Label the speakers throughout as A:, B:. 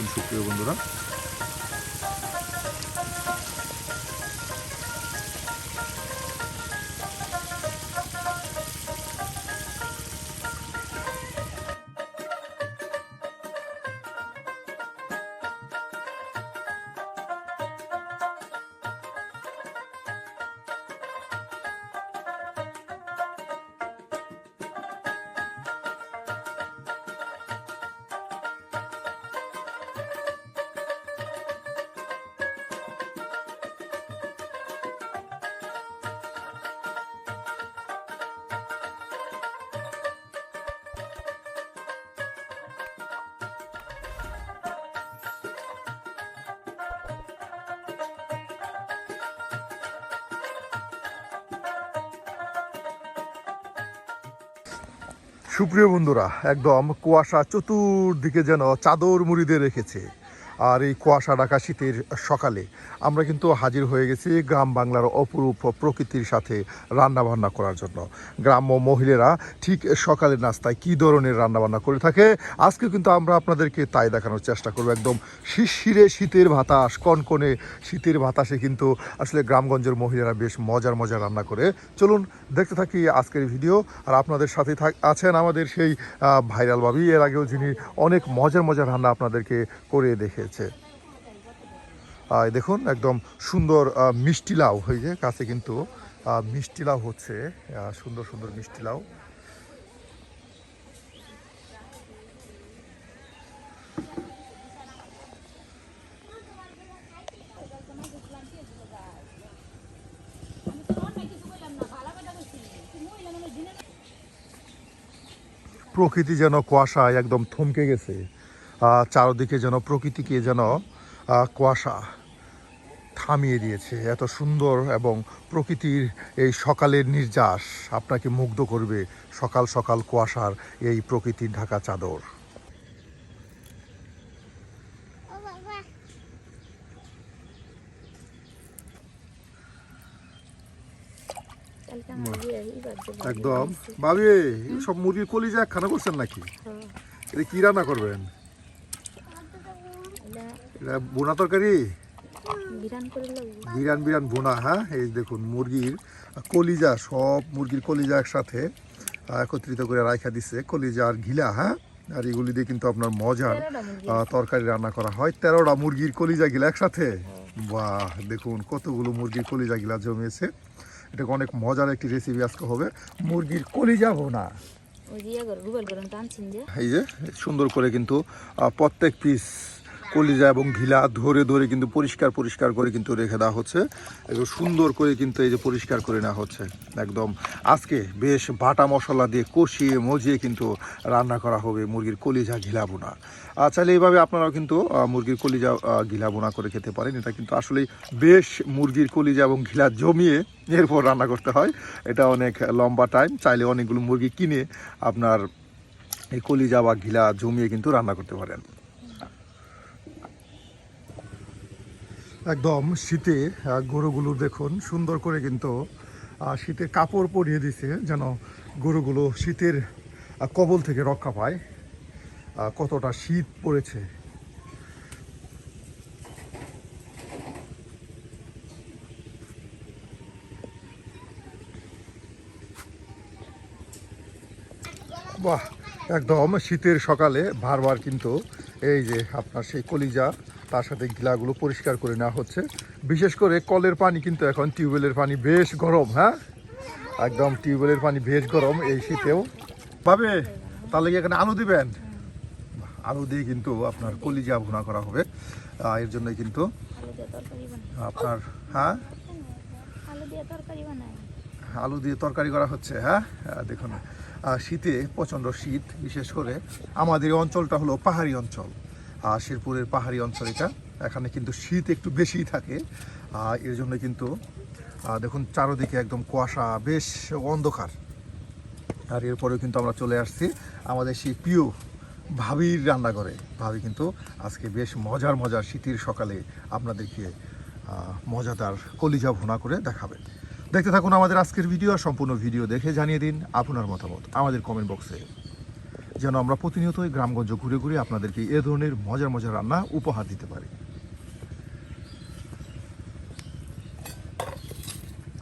A: থাকুন সুপ্রিয় বন্ধুরা। সুপ্রিয় বন্ধুরা একদম কুয়াশা চতুর্দিকে যেন চাদর মুড়ি দিয়ে রেখেছে। আর এই কুয়াশা ঢাকা শীতের সকালে আমরা কিন্তু হাজির হয়ে গেছি গ্রাম বাংলার অপরূপ প্রকৃতির সাথে রান্না বান্না করার জন্য। গ্রাম্য মহিলারা ঠিক সকালের নাস্তায় কী ধরনের রান্না বান্না করে থাকে? আজকে কিন্তু আমরা আপনাদেরকে তাই দেখানোর চেষ্টা করব একদম শিশিরে শীতের বাতাস, কনকনে শীতের বাতাসে কিন্তু আসলে গ্রামগঞ্জের মহিলারা বেশ মজার মজার রান্না করে। চলুন দেখতে থাকি আজকের ভিডিও। আর আপনাদের সাথে আছেন আমাদের সেই ভাইরাল ভাবি। এর আগেও যিনি অনেক মজার মজার রান্না আপনাদেরকে করে দেখেছে আহ, দেখুন একদম সুন্দর মিষ্টি লাউ হয়ে যে কাছে কিন্তু মিষ্টি লাউ হচ্ছে সুন্দর সুন্দর মিষ্টি লাউ। প্রকৃতি যেন কুয়াশায় একদম থমকে গেছে। চারদিকে যেন প্রকৃতিকে যেন কুয়াশা থামিয়ে দিয়েছে। এত সুন্দর এবং প্রকৃতির এই সকালের নির্যাস আপনাকে মুগ্ধ করবে সকাল সকাল কুয়াশার এই প্রকৃতির ঢাকা চাদর। একদম। ভাবি সব মুরগির কলিজা একখানা করছেন নাকি? এটা কি রান্না করবেন? এটা বোনা তরকারি?
B: বিরান
A: বিরান বোনা হ্যাঁ? এই দেখুন মুরগির কলিজা সব মুরগির কলিজা একসাথে একত্রিত করে রাখা দিচ্ছে কলিজা আর ঘিলা হ্যাঁ? আর এগুলি দিয়ে কিন্তু আপনার মজার তরকারি রান্না করা হয়। তেরোটা মুরগির কলিজা গিলা একসাথে? বাহ! দেখুন কতগুলো মুরগির কলিজা গিলা জমিয়েছে। এটা অনেক মজার একটি রেসিপি আজকে হবে। মুরগির কলিজা
B: যে
A: এই যে সুন্দর করে কিন্তু প্রত্যেক পিস কলিজা এবং ঘিলা ধরে ধরে কিন্তু পরিষ্কার পরিষ্কার করে কিন্তু রেখে দেওয়া হচ্ছে। একদম সুন্দর করে কিন্তু এই যে পরিষ্কার করে নেওয়া হচ্ছে, একদম। আজকে বেশ বাটা মশলা দিয়ে কষিয়ে মজিয়ে কিন্তু রান্না করা হবে মুরগির কলিজা ঘিলা বোনা চাইলে এইভাবে আপনারাও কিন্তু মুরগির কলিজা ঘিলা বোনা করে খেতে পারেন। এটা কিন্তু আসলেই বেশ মুরগির কলিজা এবং ঘিলা জমিয়ে এরপর রান্না করতে হয়। এটা অনেক লম্বা টাইম, চাইলে অনেকগুলো মুরগি কিনে আপনার এই কলিজা বা ঘিলা জমিয়ে কিন্তু রান্না করতে পারেন। একদম শীতে গরুগুলো দেখুন, সুন্দর করে কিন্তু শীতের কাপড় পরিয়ে দিছে যেন গরুগুলো শীতের কবল থেকে রক্ষা পায়। কতটা শীত পড়েছে। বাহ, একদম শীতের সকালে বারবার কিন্তু এই যে আপনার সেই কলিজা তার সাথে গিলাগুলো পরিষ্কার করে নেওয়া হচ্ছে। বিশেষ করে কলের পানি কিন্তু এখন টিউবওয়েলের পানি বেশ গরম হ্যাঁ? একদম টিউবওয়েলের পানি বেশ গরম এই শীতেও। পাবে তাহলে কি এখানে আলু দিবেন? আলু দিয়ে কিন্তু আপনার কলিজা ভুনা করা হবে। এর জন্য কিন্তু আপনার হ্যাঁ?
B: আলু দিয়ে তরকারি
A: করা হচ্ছে হ্যাঁ? দেখুন শীতে প্রচণ্ড শীত, বিশেষ করে আমাদের অঞ্চলটা হলো পাহাড়ি অঞ্চল। শেরপুরের পাহাড়ি অঞ্চল এটা। এখানে কিন্তু শীত একটু বেশিই থাকে। এর জন্য কিন্তু দেখুন চারোদিকে একদম কুয়াশা, বেশ অন্ধকার। আর এরপরেও কিন্তু আমরা চলে আসছি আমাদের সেই প্রিয় ভাবির রান্নাঘরে। ভাবি কিন্তু আজকে বেশ মজার মজার শীতের সকালে আপনাদেরকে মজাদার কলিজা ভুনা করে দেখাবে। দেখতে থাকুন আমাদের আজকের ভিডিও, সম্পূর্ণ ভিডিও দেখে জানিয়ে দিন আপনার মতামত আমাদের কমেন্ট বক্সে যেন আমরা প্রতিনিয়ত প্রতিনিয়তই গ্রামগঞ্জ ঘুরে ঘুরে আপনাদেরকে এ ধরনের মজার মজার রান্না উপহার দিতে পারি।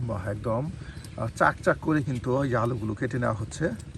A: বাহ, একদম। চাক চাক করে কিন্তু এই আলুগুলো কেটে নেওয়া হচ্ছে।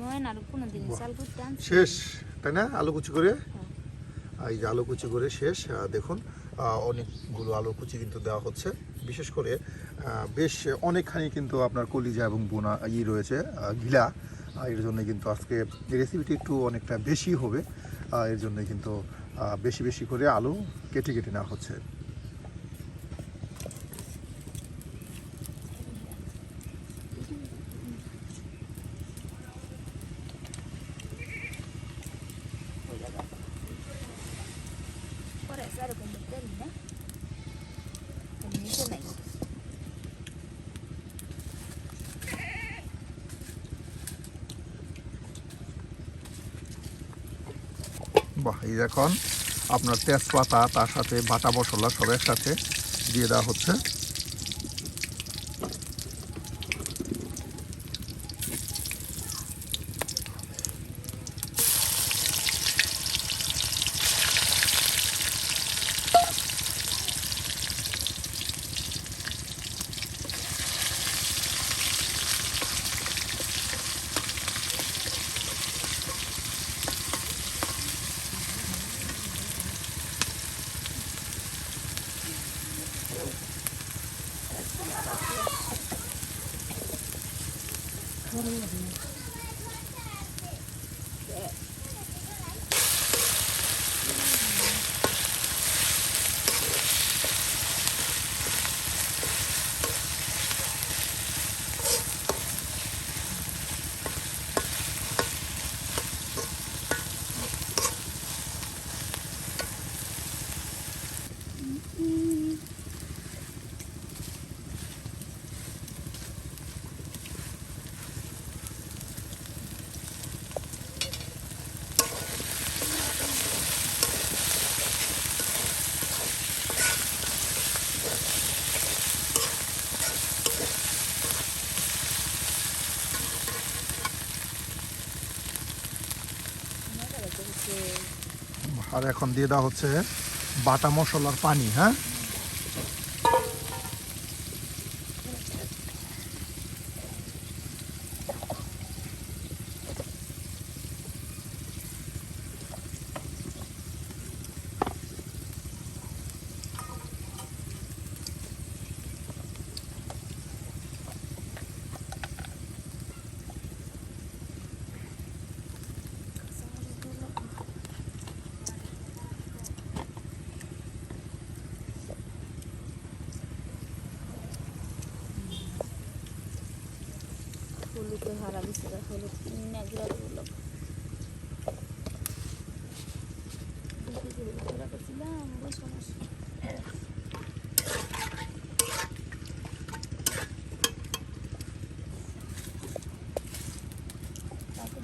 B: নয় আর কোনো দিন চাল করতে
A: শেষ তাই না? আলু কুচি করে? এই যে আলু কুচি করে শেষ দেখুন অনেকগুলো আলু কুচি কিন্তু দেওয়া হচ্ছে। বিশেষ করে বেশ অনেকখানি কিন্তু আপনার কলিজা এবং বোনা ই রয়েছে গিলা এর জন্য কিন্তু আজকে রেসিপিটি একটু অনেকটা বেশি হবে। এর জন্য কিন্তু বেশি বেশি করে আলু কেটে কেটে নেওয়া হচ্ছে
B: পরে স্যার কোন দেখতে না নিচে নাই
A: এই এখন আপনার তেজপাতা তার সাথে বাটা মশলা সব একসাথে দিয়ে দেওয়া হচ্ছে। আর এখন দিয়ে দেওয়া হচ্ছে বাটা মশলার পানি হ্যাঁ?
B: তো হারা দিছে হলুদ তারপর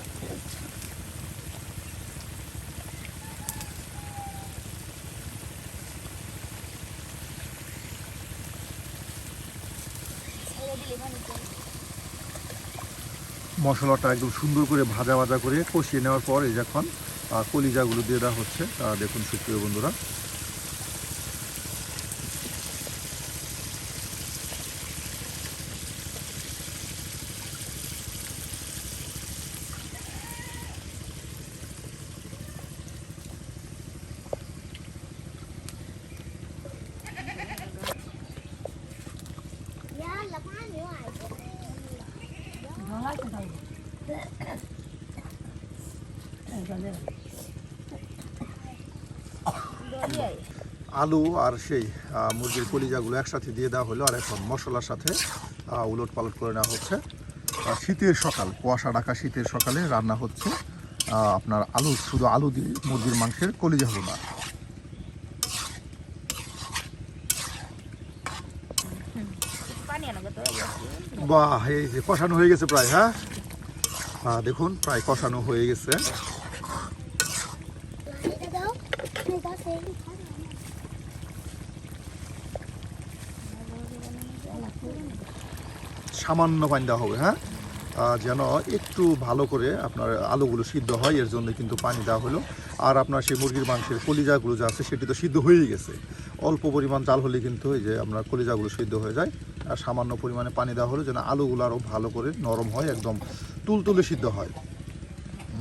B: ছাইড়া
A: মশলাটা একদম সুন্দর করে ভাজা ভাজা করে কষিয়ে নেওয়ার পর এই যখন কলিজাগুলো দিয়ে দেওয়া হচ্ছে। দেখুন সুপ্রিয় বন্ধুরা। আলু আর সেই মুরগির কলিজাগুলো একসাথে দিয়ে দেওয়া হলো, আর এখন মশলার সাথে উলট পালট করে নেওয়া হচ্ছে। শীতের সকাল, কুয়াশা ঢাকা শীতের সকালে রান্না হচ্ছে আপনার আলু, শুধু আলু দিয়ে মুরগির মাংসের কলিজা হলো না বাহ, এই যে কষানো হয়ে গেছে প্রায় হ্যাঁ? দেখুন, প্রায় কষানো হয়ে গেছে। সামান্য পানি দেওয়া হবে হ্যাঁ? যেন একটু ভালো করে আপনার আলুগুলো সিদ্ধ হয়, এর জন্য কিন্তু পানি দেওয়া হলো। আর আপনার সেই মুরগির মাংসের কলিজাগুলো যা আছে, সেটি তো সিদ্ধ হয়েই গেছে। অল্প পরিমাণ চাল হলে কিন্তু এই যে আপনার কলিজাগুলো সিদ্ধ হয়ে যায়, আর সামান্য পরিমাণে পানি দেওয়া হলো, যেন আলুগুলো আরও ভালো করে নরম হয়, একদম তুলতুলে সিদ্ধ হয়।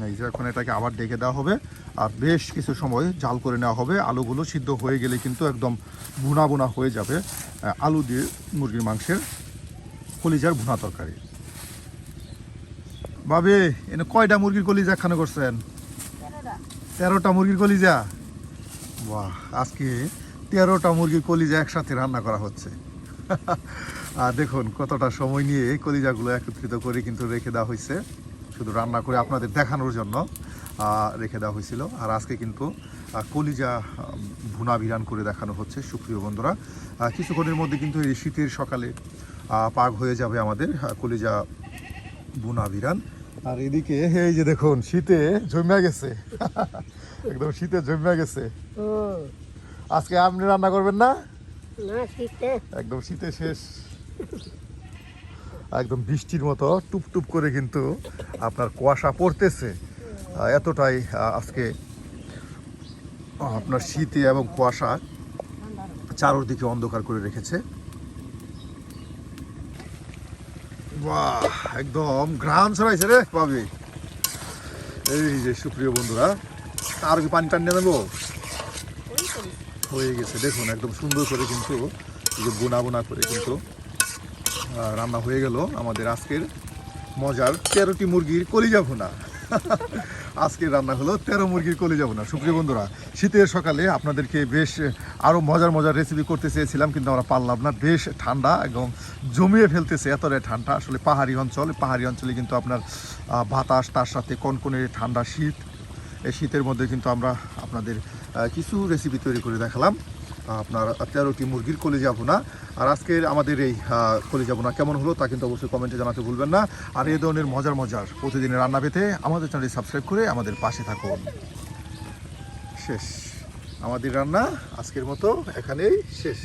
A: এটাকে আবার ডেকে দেওয়া হবে। আর বেশ কিছু সময় জাল করে নেওয়া হবে। আলুগুলো সিদ্ধ হয়ে গেলে কিন্তু একদম ভুনা ভুনা হয়ে যাবে। আলু দিয়ে মুরগির মাংসের কলিজার ভুনা তরকারি। বাবে এনে কয়টা মুরগির কলিজা খানো করছেন? তেরোটা। মুরগির কলিজা? বাহ আজকে তেরোটা মুরগির কলিজা একসাথে রান্না করা হচ্ছে। আর দেখুন কতটা সময় নিয়ে কলিজাগুলো একত্রিত করে কিন্তু রেখে দেওয়া হয়েছে। শুধু রান্না করে আপনাদের দেখানোর জন্য রেখে দেওয়া হয়েছিল। আর আজকে কিন্তু কলিজা ভুনা বিরান করে দেখানো হচ্ছে। সুপ্রিয় বন্ধুরা কিছুক্ষণের মধ্যে কিন্তু এই শীতের সকালে পাক হয়ে যাবে আমাদের কলিজা বুনা বিরান। আর এদিকে এই যে দেখুন শীতে জমে গেছে। একদম শীতে জমে গেছে। আজকে আপনি রান্না করবেন না? একদম শীতে শেষ। একদম বৃষ্টির মতো টুপ টুপ করে কিন্তু আপনার কুয়াশা পড়তেছে। এতটাই আজকে আপনার শীতে এবং কুয়াশা চারোদিকে অন্ধকার করে রেখেছে। বাহ, একদম ঘ্রাণ ছড়াইছে রে পাবি এই যে সুপ্রিয় বন্ধুরা আর কি পানি টান নেব? হয়ে গেছে, দেখুন, একদম সুন্দর করে কিন্তু বোনা বোনা করে কিন্তু রান্না হয়ে গেল আমাদের আজকের মজার তেরোটি মুরগির কলিজা ভুনা। আজকের রান্না হলো তেরো মুরগির কলিজা ভুনা। সুপ্রিয় বন্ধুরা, শীতের সকালে আপনাদেরকে বেশ আরও মজার মজার রেসিপি করতে চেয়েছিলাম, কিন্তু আমরা পারলাম না। বেশ ঠান্ডা এবং জমিয়ে ফেলতেছে এতটাই ঠান্ডা। আসলে পাহাড়ি অঞ্চল, পাহাড়ি অঞ্চলে কিন্তু আপনার বাতাস, তার সাথে কনকনে ঠান্ডা শীত। এই শীতের মধ্যে কিন্তু আমরা আপনাদের কিছু রেসিপি তৈরি করে দেখালাম। আপনার তেরোটি মুরগির কলিজা ভুনা আর আজকের আমাদের এই কলিজা ভুনা কেমন হলো তা কিন্তু অবশ্যই কমেন্টে জানাতে ভুলবেন না। আর এই ধরনের মজার মজার প্রতিদিনের রান্না পেতে আমাদের চ্যানেলটি সাবস্ক্রাইব করে আমাদের পাশে থাকুন। শেষ। আমাদের রান্না আজকের মতো এখানেই শেষ।